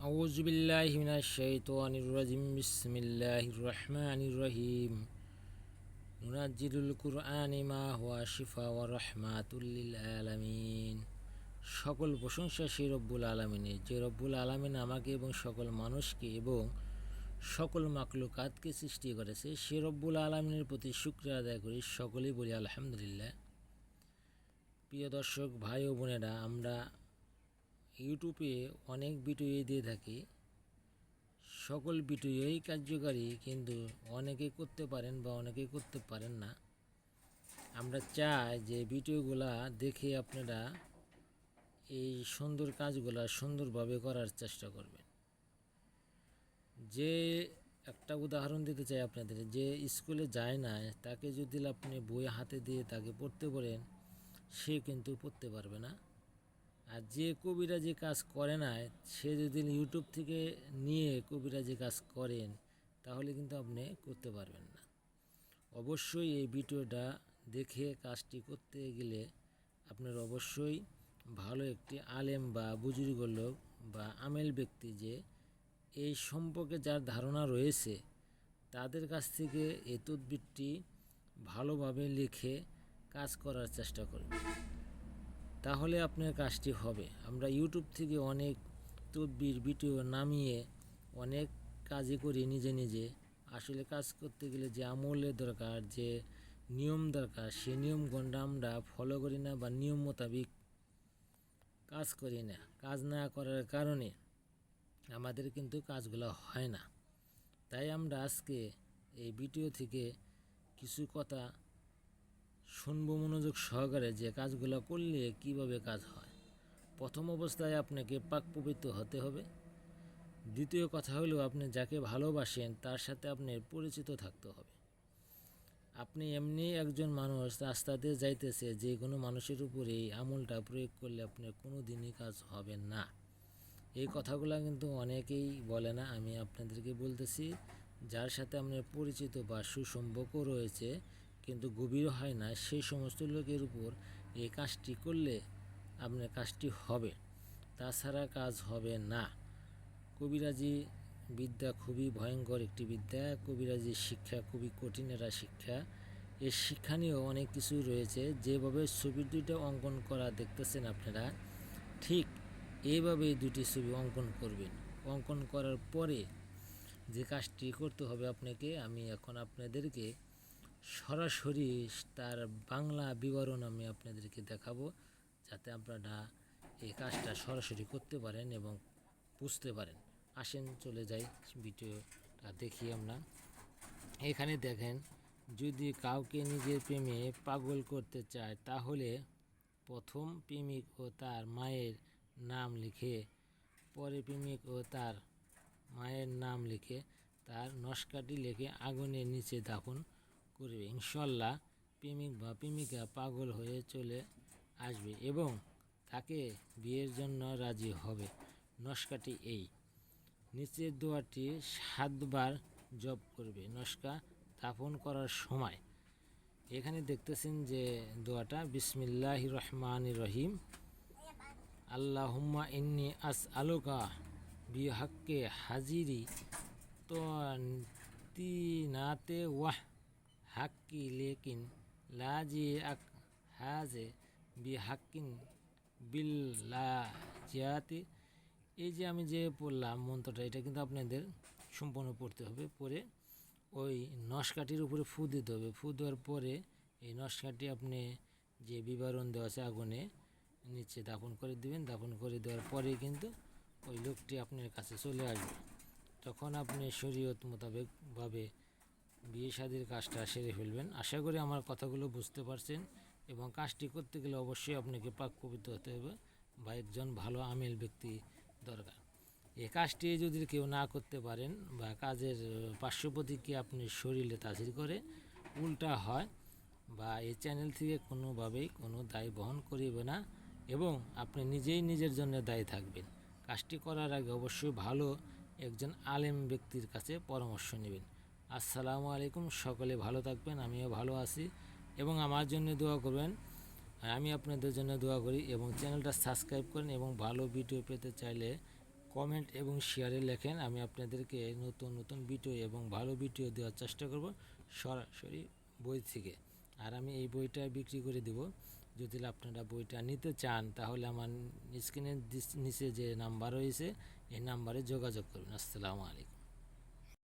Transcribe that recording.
أعوذ بالله من الشيطان الرجيم بسم الله الرحمن الرحيم ننزل القرآن ما هو شفاء ورحمة للعالمين সকল প্রশংসা সেই রব্বুল আলমিনের যে রব্বুল আলমিন আমাকে এবং সকল মানুষকে এবং সকল মাকলুকাতকে সৃষ্টি করেছে সে রব্বুল আলমিনের প্রতি শুক্রিয়া আদায় করি সকলেই বলি আলহামদুলিল্লাহ প্রিয় দর্শক ভাই ও বোনেরা আমরা ইউটিউবে অনেক ভিডিও দিয়ে থাকি। সকল ভিডিওই কার্যকারী, কিন্তু অনেকে করতে পারেন বা অনেকে করতে পারেন না। আমরা চাই যে ভিডিওগুলা দেখে আপনারা এই সুন্দর কাজগুলা সুন্দরভাবে করার চেষ্টা করবেন। যে একটা উদাহরণ দিতে চাই আপনাদের, যে স্কুলে যায় না, তাকে যদি আপনি বই হাতে দিয়ে তাকে পড়তে বলেন, সে কিন্তু পড়তে পারবে না। আর যে কবিরাজি কাজ করে না, সে যদি ইউটিউব থেকে নিয়ে কবিরাজি কাজ করেন, তাহলে কিন্তু আপনি করতে পারবেন না। অবশ্যই এই ভিডিওটা দেখে কাজটি করতে গেলে আপনার অবশ্যই ভালো একটি আলেম বা বুজুর্গ লোক বা আমেল ব্যক্তি যে এই সম্পর্কে যার ধারণা রয়েছে, তাদের কাছ থেকে এই তদবিরটি ভালোভাবে লিখে কাজ করার চেষ্টা করবে। তাহলে আপনার কাজটি হবে। আমরা ইউটিউব থেকে অনেক তদবির, ভিডিও নামিয়ে অনেক কাজই করি নিজে নিজে। আসলে কাজ করতে গেলে যে আমলের দরকার, যে নিয়ম দরকার, সে নিয়মগুলো আমরা ফলো করি না বা নিয়ম মোতাবিক কাজ করি না। কাজ না করার কারণে আমাদের কিন্তু কাজগুলো হয় না। তাই আমরা আজকে এই ভিডিও থেকে কিছু কথা শুনব মনোযোগ সহকারে যে কাজগুলো করলে কীভাবে কাজ হয়। প্রথম অবস্থায় আপনাকে পাক পবিত্র হতে হবে। দ্বিতীয় কথা হলো, আপনি যাকে ভালোবাসেন তার সাথে আপনার পরিচিত থাকতে হবে। আপনি এমনি একজন মানুষ রাস্তাতে যাইতেছে যে কোনো মানুষের উপরে এই আমলটা প্রয়োগ করলে আপনার কোনো দিনই কাজ হবে না। এই কথাগুলো কিন্তু অনেকেই বলে না, আমি আপনাদেরকে বলতেছি, যার সাথে আপনার পরিচিত বা সুসম্পর্ক রয়েছে কিন্তু গভীর হয় না, সেই সমস্ত লোকের উপর এই কাজটি করলে আপনার কাজটি হবে। তাছাড়া কাজ হবে না। কবিরাজি বিদ্যা খুবই ভয়ঙ্কর একটি বিদ্যা। কবিরাজি শিক্ষা খুবই কঠিন একটা শিক্ষা। এই শিক্ষা নিয়েও অনেক কিছু রয়েছে। যেভাবে ছবি দুইটা অঙ্কন করা দেখতেছেন আপনারা, ঠিক এইভাবেই দুটি ছবি অঙ্কন করবেন। অঙ্কন করার পরে যে কাজটি করতে হবে আপনাকে, আমি এখন আপনাদেরকে সরাসরি তার বাংলা বিবরণ আমি আপনাদেরকে দেখাবো, যাতে আপনারা এই কাজটা সরাসরি করতে পারেন এবং বুঝতে পারেন। আসেন, চলে যাই ভিডিওটা দেখি আমরা। এখানে দেখেন, যদি কাউকে নিজের প্রেমে পাগল করতে চায়, তাহলে প্রথম প্রেমিক ও তার মায়ের নাম লিখে, পরে প্রেমিক ও তার মায়ের নাম লিখে, তার নস্কাটি লিখে আগুনের নিচে দাফন করবে। ইনশাল্লাহ প্রেমিক বা প্রেমিকা পাগল হয়ে চলে আসবে এবং তাকে বিয়ের জন্য রাজি হবে। নস্কাটি এই। নিচের দোয়াটি সাতবার জপ করবে। নস্কা স্থাপন করার সময়। এখানে দেখতেছেন যে দোয়াটা, বিসমিল্লাহ রহমান রহিম। আল্লাহুম্মা ইন্নি আস আলোকা বিহাক্কে হাজিরি তো তিনাতে ওয়াহ। হাক্কি লেকিন লাজি আক হাজে বি হাক্কিন বিল জিয়াতে এই যে আমি যে পড়লাম মন্ত্রটা, এটা কিন্তু আপনাদের সম্পূর্ণ পড়তে হবে। পরে ওই নস্কাটির উপরে ফু দিতে হবে। ফু দেওয়ার পরে এই নস্কাটি আপনি যে বিবরণ দেওয়া আছে আগুনে নিচে দাফন করে দিবেন। দাফন করে দেওয়ার পরে কিন্তু ওই লোকটি আপনার কাছে চলে আসবে। তখন আপনি শরীয়ত মোতাবেকভাবে বিয়ে শাদির কাজটা সেরে ফেলবেন। আশা করি আমার কথাগুলো বুঝতে পারছেন এবং কাজটি করতে গেলে অবশ্যই আপনাকে পাক পবিত্র হতে হবে। বা একজন ভালো আমেল ব্যক্তি দরকার। এই কাজটি যদি কেউ না করতে পারেন বা কাজের পার্শ্বপ্রতিক্রিয়া আপনি শরীরে তাসির করে, উল্টা হয় বা এই চ্যানেল থেকে কোনোভাবেই কোনো দায় বহন করিবে না এবং আপনি নিজেই নিজের জন্য দায়ী থাকবেন। কাজটি করার আগে অবশ্যই ভালো একজন আলেম ব্যক্তির কাছে পরামর্শ নেবেন। আসসালামু আলাইকুম, সকলে ভালো থাকবেন, আমিও ভালো আছি এবং আমার জন্য দোয়া করবেন। আমি আপনাদের জন্য দোয়া করি এবং চ্যানেলটা সাবস্ক্রাইব করেন এবং ভালো ভিডিও পেতে চাইলে কমেন্ট এবং শেয়ারে লেখেন। আমি আপনাদেরকে নতুন নতুন ভিডিও এবং ভালো ভিডিও দেওয়ার চেষ্টা করব সরাসরি বই থেকে। আর আমি এই বইটা বিক্রি করে দেব। যদি আপনারা বইটা নিতে চান, তাহলে আমার স্ক্রিনের নিচে যে নাম্বার রয়েছে, এই নাম্বারে যোগাযোগ করুন। আসসালামু আলাইকুম।